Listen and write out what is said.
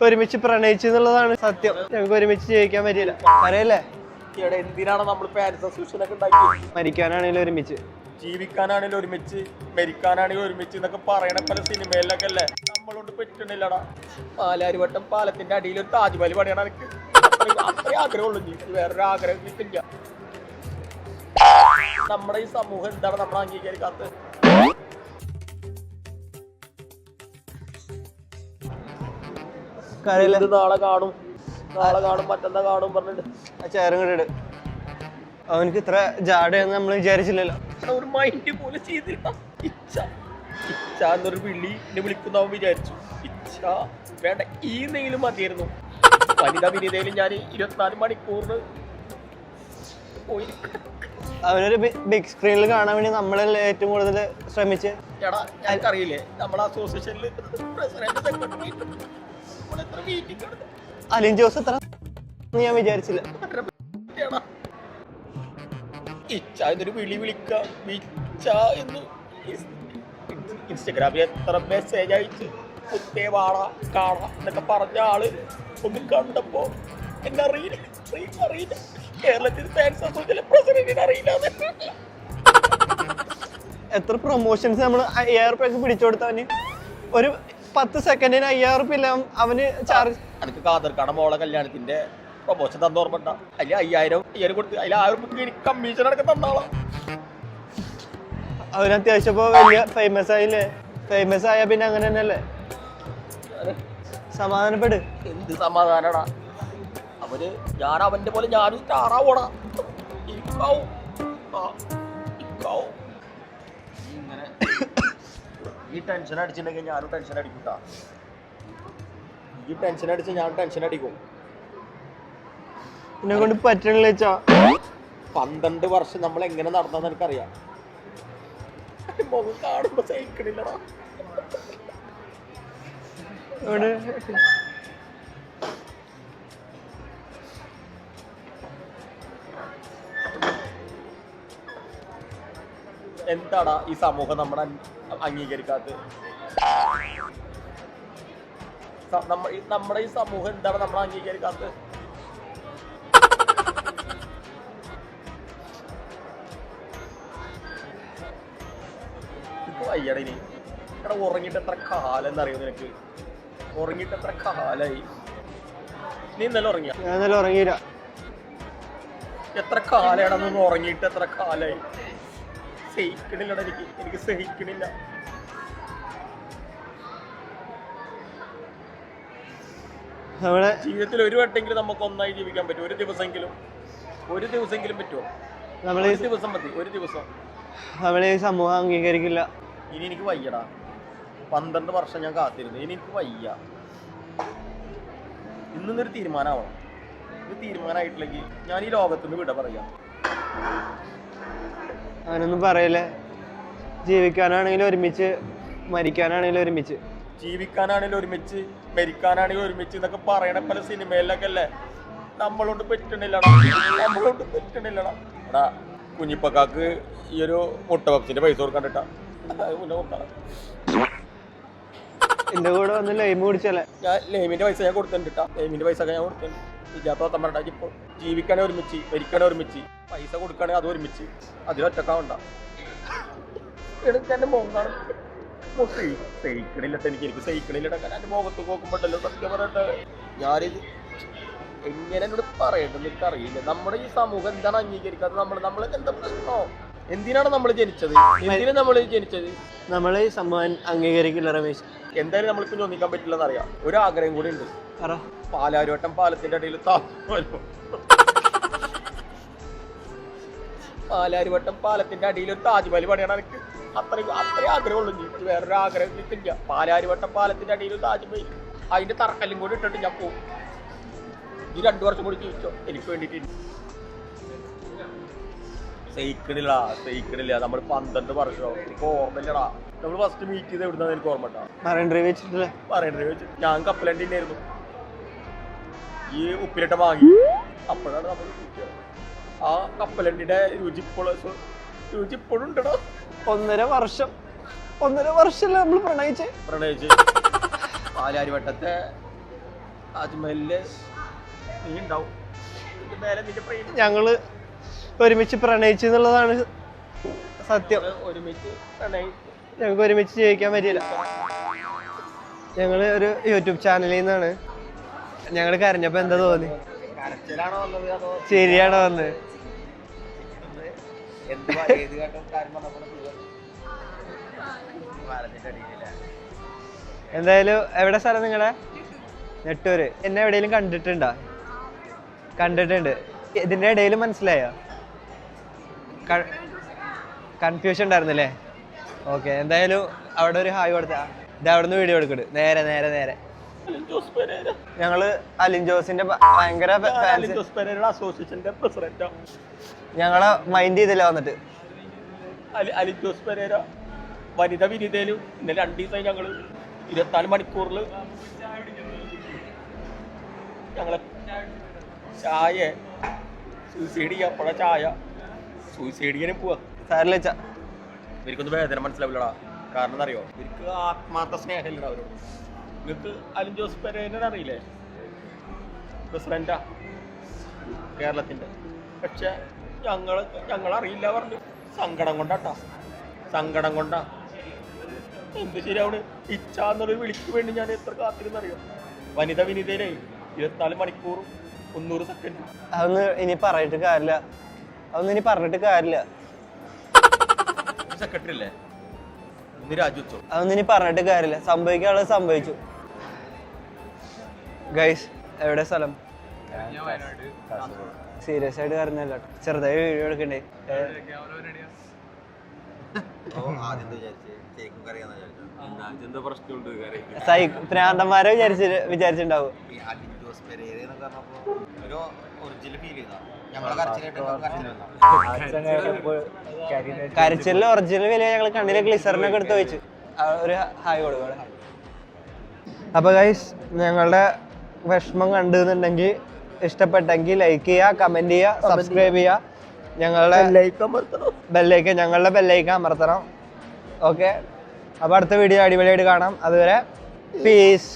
ഒരുമിച്ച് പ്രണയിച്ചു എന്നുള്ളതാണ് സത്യം. ഞങ്ങൾക്ക് ഒരുമിച്ച് ജീവിക്കാൻ പറ്റില്ല അറിയല്ലേ ഇവിടെ എന്തിനാണ് നമ്മൾ പാരിസ് അസോസിയേഷൻ ഒക്കെ ഉണ്ടാക്കി മരിക്കാനാണെങ്കിലും ഒരുമിച്ച്. ജീവിക്കാനാണെങ്കിലും ഒരുമിച്ച് മരിക്കാനാണെങ്കിലും ഒരുമിച്ച് എന്നൊക്കെ പറയണ പല സിനിമയിലൊക്കെ അല്ലേ നമ്മളോട് പറ്റണില്ലടാ. പാലാരിവട്ടം പാലത്തിന്റെ അടിയിൽ ഒരു താജ്മഹൽ പണിയാണ് എനിക്ക്. അത്രയും- ആഗ്രഹമുള്ളു വേറൊരു ആഗ്രഹം കിട്ടില്ല നമ്മുടെ ഈ സമൂഹം എന്താണ് നമ്മൾ അംഗീകരിക്കാത്തത്? കരയില്ല ഇത് നാളെ കാണും? നാളെ കാണും മറ്റന്നാ കാണും പറഞ്ഞിട്ട്. ആ ചേരം കൂടെ ഇട് അവനക്ക് ഇത്ര ജാടയെന്ന് നമ്മൾ വിചാരിച്ചില്ലല്ലോ. ഒരു മൈൻഡ് പോലെ ചെയ്തില്ല. ഇച്ച ഇച്ഛ എന്നൊരു വിളി എന്നെ വിളിക്കുന്നവൻ വിചാരിച്ചു. ഇച്ച വേണ്ട ഈ എന്തെങ്കിലും മതിയായിരുന്നു. വനിതാ വിനീതയിൽ ഞാൻ ഇരുപത്തിനാല് മണിക്കൂറിന് പോയി അവനൊരു ബിഗ് സ്ക്രീനിൽ കാണാൻ വേണ്ടി നമ്മളല്ലേ ഏറ്റവും കൂടുതൽ ശ്രമിച്ച്. അസോസിയേഷനിൽ അലിൻ ജോസ് എത്ര ഞാൻ വിചാരിച്ചില്ല. എന്നൊരു വിളി വിളിക്ക എന്ന്. ഇൻസ്- ഇൻസ്റ്റഗ്രാമിൽ എത്ര മെസ്സേജ് അയച്ച് കുത്തേ വാള കാണാ എന്നൊക്കെ പറഞ്ഞ ആൾ ഒന്ന് കണ്ടപ്പോ എന്നെ അറിയില്ല. അറിയില്ല, അറിയില്ല കേരളത്തിൽ ഫാൻസ് അസോസിയേഷൻ പ്രസിഡന്റിനെ അറിയില്ല എത്ര പ്രൊമോഷൻസ് നമ്മൾ അയ്യായിരം റുപ്യൊക്കെ പിടിച്ചു കൊടുത്തവന്? ഒരു പത്ത് സെക്കൻഡിന് അയ്യായിരം റുപ്യ ഇല്ല അവന് ചാർജ് എനിക്ക് കാതർക്കാണ് മോളെ കല്യാണത്തിന്റെ പ്രൊമോഷൻ തന്ന ഓർമ്മ അതിൽ അയ്യായിരം അയ്യായിരം കൊടുത്ത് അതിൽ ആയിരം റുപ്യ എനിക്ക് കമ്മീഷൻ അടക്കം തന്നോളാം. അവന് അത്യാവശ്യം ഇപ്പൊ വലിയ ഫേമസ് ആയില്ലേ? ഫേമസ് ആയ പിന്നെ അങ്ങനെ തന്നെയല്ലേ? സമാധാനപ്പെട്. എന്ത് സമാധാനടാ? അവർ ഞാൻ അവന്റെ പോലെ ഞാനും താറാവോടാ. ഇങ്ങനെ ഈ ടെൻഷൻ അടിച്ചിട്ടുണ്ടെങ്കിൽ ഞാനും ടെൻഷൻ അടിക്കൂട്ടാ. ഈ ടെൻഷൻ അടിച്ച് ഞാൻ ടെൻഷൻ അടിക്കും. എന്നെ കൊണ്ട് പറ്റണില്ല വെച്ചാ പന്ത്രണ്ട് വർഷം നമ്മൾ എങ്ങനെ നടന്നെന്ന് എനിക്കറിയാം. മുഖം കാണുമ്പോ സഹിക്കണില്ലടാ. എന്താടാ ഈ സമൂഹം നമ്മുടെ അംഗീ- അംഗീകരിക്കാത്തത്? നമ്മുടെ ഈ സമൂഹം എന്താണ് നമ്മൾ അംഗീകരിക്കാത്തത്? വയ്യട ഇനി. എടാ ഉറങ്ങിയിട്ട് എത്ര കാലം എന്നറിയോ നിനക്ക്? ഉറങ്ങിയിട്ട് എത്ര കാലായി? നീ ഇന്നലെ ഉറങ്ങിയ? ഞാൻ ഇന്നലെ ഉറങ്ങിയില്ല. എത്ര കാലയാണെന്നൊന്ന് ഉറങ്ങിയിട്ട് എത്ര കാലായി? സഹിക്കണില്ലടാ എനിക്ക്. എനിക്ക് സഹിക്കണില്ല. നമ്മളെ ജീവിതത്തിൽ ഒരു വട്ടെങ്കിലും നമുക്ക് ഒന്നായി ജീവിക്കാൻ പറ്റും. ഒരു ദിവസമെങ്കിലും. ഒരു ദിവസമെങ്കിലും പറ്റുമോ? നമ്മളെ ഒരു ദിവസം മതി. ഒരു ദിവസം. നമ്മളെ സമൂഹം അംഗീകരിക്കില്ല. ഇനി എനിക്ക് വയ്യടാ. പന്ത്രണ്ട് വർഷം ഞാൻ കാത്തിരുന്നു. ഇനി എനിക്ക് വയ്യ. ഇന്നൊരു തീരുമാനമാവണം. ഇത് തീരുമാനമായിട്ടില്ലെങ്കിൽ ഞാൻ ഈ ലോകത്തുനിന്ന് വിട പറയാം. അവനൊന്നും പറയല്ലേ. ജീവിക്കാനാണെങ്കിലും ഒരുമിച്ച് മരിക്കാനാണെങ്കിലും ഒരുമിച്ച്. ജീവിക്കാനാണെങ്കിലും ഒരുമിച്ച് മരിക്കാനാണെങ്കിലും ഒരുമിച്ച് എന്നൊക്കെ പറയണ പല സിനിമയിലൊക്കെ അല്ലേ നമ്മളോട് പറ്റണില്ലടാ. നമ്മളോട് പറ്റണില്ലടാ. എടാ കുഞ്ഞിപ്പക്കാക്ക് ഈ ഒരു മുട്ട പപ്സിന്റെ പൈസ കൊടുക്കണ്ടിട്ടാ എന്റെ കൂടെ വന്ന് ലൈമ് കുടിച്ചല്ലേ? ഞാൻ ലൈമിന്റെ പൈസ ഞാൻ കൊടുത്തിട്ടാ ലൈമിന്റെ പൈസ ഒക്കെ ഞാൻ കൊടുത്തിട്ടുണ്ട്. ഇല്ലാത്ത പറഞ്ഞാ ഇപ്പോൾ ജീവിക്കണേ ഒരുമിച്ച് മരിക്കണേ ഒരുമിച്ച് പൈസ കൊടുക്കണേ അത് ഒരുമിച്ച്. അതിലൊറ്റക്കാവണ്ട എന്റെ എന്റെ മോങ്ങാണ് സഹിക്കണില്ലട്ടെ എനിക്ക് എനിക്ക് സഹിക്കണില്ലട്ടെ കാരണം എന്റെ മുഖത്ത് നോക്കുമ്പോട്ടല്ലോ സത്യം പറയട്ടെ? ഞാനിത് എങ്ങനെ എന്നോട് പറയണ്ടെന്ന് എനിക്ക് അറിയില്ല നമ്മുടെ ഈ സമൂഹം എന്താണ് അംഗീകരിക്കാത്തത്? നമ്മൾ നമ്മൾ എന്താ പ്രശ്നമോ എന്തിനാണ് നമ്മൾ ജനിച്ചത്? എന്തിനാണ് നമ്മൾ ജനിച്ചത്? നമ്മളെ ഈ സമൂഹം അംഗീകരിക്കില്ല രമേശ്. എന്തായാലും നമ്മൾ ഇപ്പം ചോദിക്കാൻ പറ്റില്ലെന്ന് അറിയാം. ഒരു ആഗ്രഹം കൂടി ഉണ്ട്. പാലാരിവട്ടം പാലത്തിന്റെ അടിയിൽ താമസം പാലാരിവട്ടം പാലത്തിന്റെ അടിയിൽ ഒരു താജ്മഹൽ പണിയണം എനിക്ക്. അത്രയും അത്രയും ആഗ്രഹമുള്ളൂ എനിക്ക് വേറൊരു ആഗ്രഹം കിട്ടില്ല പാലാരിവട്ടം പാലത്തിന്റെ അടിയിൽ ഒരു താജ്മഹൽ. അതിന്റെ തറക്കല്ലും കൂടി ഇട്ടിട്ട് ഞാൻ പോകും ഈ രണ്ടു വർഷം കൂടി ജീവിച്ചോ. എനിക്ക് വേണ്ടിയിട്ട് സഹിക്കണില്ല സഹിക്കണില്ല. നമ്മൾ പന്ത്രണ്ട് വർഷം. എനിക്ക് ഓർമ്മയില്ലടാ. നമ്മൾ ഫസ്റ്റ് മീറ്റ് ചെയ്ത് എവിടുന്ന എനിക്ക് ഓർമ്മ മറൈൻ ഡ്രൈവ് വെച്ചിട്ടില്ലേ? ഞാൻ കപ്പലണ്ടി ഉണ്ടായിരുന്നു. ഈ ഉപ്പിലിട്ട വാങ്ങി അപ്പോഴാണ് നമ്മൾ ആ കപ്പലണ്ടിയുടെ രുചി ഇപ്പോഴും രുചി ഇപ്പോഴും ഉണ്ടോ ഒന്നര വർഷം. ഒന്നര വർഷമല്ലേ നമ്മൾ പ്രണയിച്ച്? പ്രണയിച്ച്. പാലാരിവട്ടത്തെ താജ്മഹലിൽ നീ ഉണ്ടാവും. ഞങ്ങൾ ഒരുമിച്ച് പ്രണയിച്ചു എന്നുള്ളതാണ് സത്യം. ഒരുമിച്ച് പ്രണയി ഞങ്ങൾക്ക് ഒരുമിച്ച് ജീവിക്കാൻ പറ്റിയില്ല. ഞങ്ങൾ ഒരു യൂട്യൂബ് ചാനലിൽ നിന്നാണ് ഞങ്ങൾ കരഞ്ഞപ്പോൾ എന്താ തോന്നി? ശരിയാണോ വന്ന്? എന്തായാലും എവിടെ സ്ഥലം നിങ്ങളെ? നെട്ടൂര്. എന്നെ എവിടെയും കണ്ടിട്ടുണ്ടോ? കണ്ടിട്ടുണ്ട്. ഇതിന്റെ ഇടയിൽ മനസ്സിലായോ? കൺഫ്യൂഷൻ ഉണ്ടായിരുന്നല്ലേ? ഓക്കെ എന്തായാലും അവിടെ ഒരു ഹായ് കൊടുത്ത. ഇത് അവിടെ നിന്ന് വീഡിയോ എടുക്കട് നേരെ നേരെ നേരെ. ഞങ്ങൾ അലിൻ ജോസിന്റെ ഭയങ്കര ഫാൻസ് അസോസിയേഷന്റെ പ്രസിഡന്റാ ഞങ്ങളെ മൈൻഡ് ചെയ്തില്ല വന്നിട്ട്. അലി അലിൻ ജോസ് പെരേര. വനിത വിനിതയിലും ഇന്നലെ രണ്ട് ദിവസമായി ഞങ്ങൾ ഇരുപത്തിനാല് മണിക്കൂറിൽ ഞങ്ങളെ ചായ സൂയിസൈഡ് ചെയ്യാപ്പോഴ ചായ. സൂയിസൈഡ് ചെയ്യാനും പോവാ. വെച്ച ഇവർക്കൊന്നും വേദന മനസ്സിലാവില്ലടാ. കാരണം എന്നറിയോ ഇവർക്ക് ആത്മാർത്ഥ സ്നേഹമില്ല അവരോട്. നിങ്ങൾക്ക് അലിൻ ജോസ് പെരേനെ അറിയില്ലേ? പ്രസിഡന്റാ കേരളത്തിന്റെ. പക്ഷെ ഞങ്ങൾ ഞങ്ങൾ അറിയില്ല പറഞ്ഞു. സങ്കടം കൊണ്ടാട്ടാ. സങ്കടം കൊണ്ടാ. എന്ത് ശരിയാവണ്? ഇച്ഛ എന്നൊരു വിളിക്ക് വേണ്ടി ഞാൻ എത്ര കാത്തിരുന്നറിയോ? വനിത വിനിതയിലേ ഇരുപത്തിനാല് മണിക്കൂറും മുന്നൂറ് സെക്കൻഡ് അതൊന്നും ഇനി പറഞ്ഞിട്ട് കാര്യമില്ല. അതൊന്നും ഇനി പറഞ്ഞിട്ട് കാര്യമില്ല. സെക്രട്ടറി അല്ലേ ഇന്ന് രാജിവെച്ചോ അതൊന്നും ഇനി പറഞ്ഞിട്ട് കാര്യമില്ല. സംഭവിക്കാനുള്ളത് സംഭവിച്ചു. ഗൈസ് എവിടെ സ്ഥലം? സീരിയസ് ആയിട്ട് പറഞ്ഞല്ല ചെറുതായി വീഡിയോ എടുക്കണ്ടേ? ഭ്രാന്തന്മാരെ വിചാരിച്ചിട്ടുണ്ടാവും. കരച്ചിലിൽ ഒറിജിനൽ വില ഞങ്ങൾ കണ്ണിലെ ഗ്ലിസറിനൊക്കെ എടുത്ത് വെച്ചു. ഒരു ഹായ് കൊടുക്കുക അപ്പൊ ഗൈസ് ഞങ്ങളുടെ വിഷമം കണ്ടെന്നുണ്ടെങ്കിൽ ഇഷ്ടപ്പെട്ടെങ്കിൽ ലൈക്ക് ചെയ്യുക കമന്റ് ചെയ്യുക സബ്സ്ക്രൈബ് ചെയ്യുക ഞങ്ങളുടെ ബെല്ലൈക്കൻ ഞങ്ങളുടെ ബെല്ലൈക്കൻ അമർത്തണം. ഓക്കെ അപ്പോൾ അടുത്ത വീഡിയോ അടിപൊളിയായിട്ട് കാണാം. അതുവരെ പീസ്